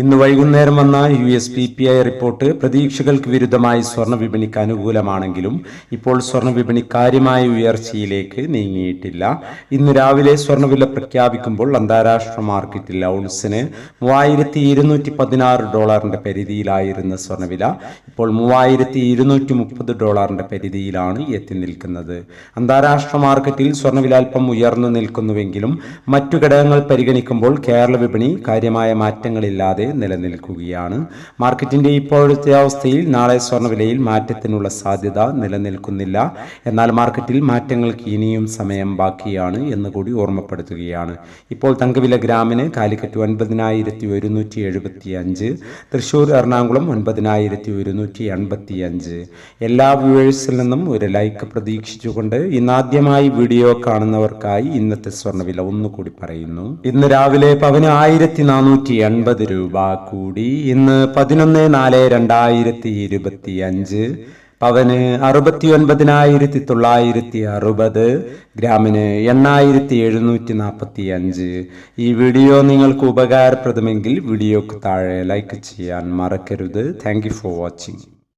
ഇന്ന് വൈകുന്നേരം വന്ന U S P P I report പ്രതീക്ഷകൾക്ക് വിരുദ്ധമായി സ്വർണ വിപണിക്ക് അനുകൂലമാണെങ്കിലും ഇപ്പോൾ സ്വർണ വിപണി കാര്യമായ ഉയർച്ചയിലേക്ക് നീങ്ങിയിട്ടില്ല. ഇന്ന് രാവിലെ സ്വർണവില പ്രഖ്യാപിക്കുമ്പോൾ അന്താരാഷ്ട്ര മാർക്കറ്റിൽ ഔൺസിന് മൂവായിരത്തി ഇരുന്നൂറ്റി പതിനാറ് ഡോളറിന്റെ പരിധിയിലായിരുന്ന സ്വർണവില ഇപ്പോൾ മൂവായിരത്തി ഇരുന്നൂറ്റി മുപ്പത് ഡോളറിന്റെ പരിധിയിലാണ് എത്തി നിൽക്കുന്നത്. അന്താരാഷ്ട്ര മാർക്കറ്റിൽ സ്വർണവില അല്പം ഉയർന്നു നിൽക്കുന്നുവെങ്കിലും മറ്റു ഘടകങ്ങൾ പരിഗണിക്കുമ്പോൾ കേരള വിപണി കാര്യമായ മാറ്റങ്ങളില്ലാതെ നിലനിൽക്കുകയാണ്. മാർക്കറ്റിന്റെ ഇപ്പോഴത്തെ അവസ്ഥയിൽ നാളെ സ്വർണവിലയിൽ മാറ്റത്തിനുള്ള സാധ്യത നിലനിൽക്കുന്നില്ല. എന്നാൽ മാർക്കറ്റിൽ മാറ്റങ്ങൾക്ക് ഇനിയും സമയം ബാക്കിയാണ് എന്നുകൂടി ഓർമ്മപ്പെടുത്തുകയാണ്. ഇപ്പോൾ തങ്കവില ഗ്രാമിന് കാലിക്കറ്റ് ഒൻപതിനായിരത്തി ഒരുന്നൂറ്റി എഴുപത്തി അഞ്ച് തൃശൂർ എറണാകുളം ഒൻപതിനായിരത്തി ഒരുന്നൂറ്റി എൺപത്തി അഞ്ച് എല്ലാ വ്യൂവേഴ്സിൽ നിന്നും ഒരു ലൈക്ക് പ്രതീക്ഷിച്ചുകൊണ്ട് ഇന്നാദ്യമായി വീഡിയോ കാണുന്നവർക്കായി ഇന്നത്തെ സ്വർണവില ഒന്നുകൂടി പറയുന്നു. ഇന്ന് രാവിലെ പവന് ആയിരത്തി നാനൂറ്റി എൺപത് രൂപ. കൂടി ഇന്ന് പതിനൊന്ന് നാല് രണ്ടായിരത്തി ഇരുപത്തി അഞ്ച് പവന് അറുപത്തി ഒൻപതിനായിരത്തി തൊള്ളായിരത്തി അറുപത് ഗ്രാമിന് എണ്ണായിരത്തി എഴുന്നൂറ്റി നാൽപ്പത്തി അഞ്ച് ഈ വീഡിയോ നിങ്ങൾക്ക് ഉപകാരപ്രദമെങ്കിൽ വീഡിയോക്ക് താഴെ ലൈക്ക് ചെയ്യാൻ മറക്കരുത്. Thank for watching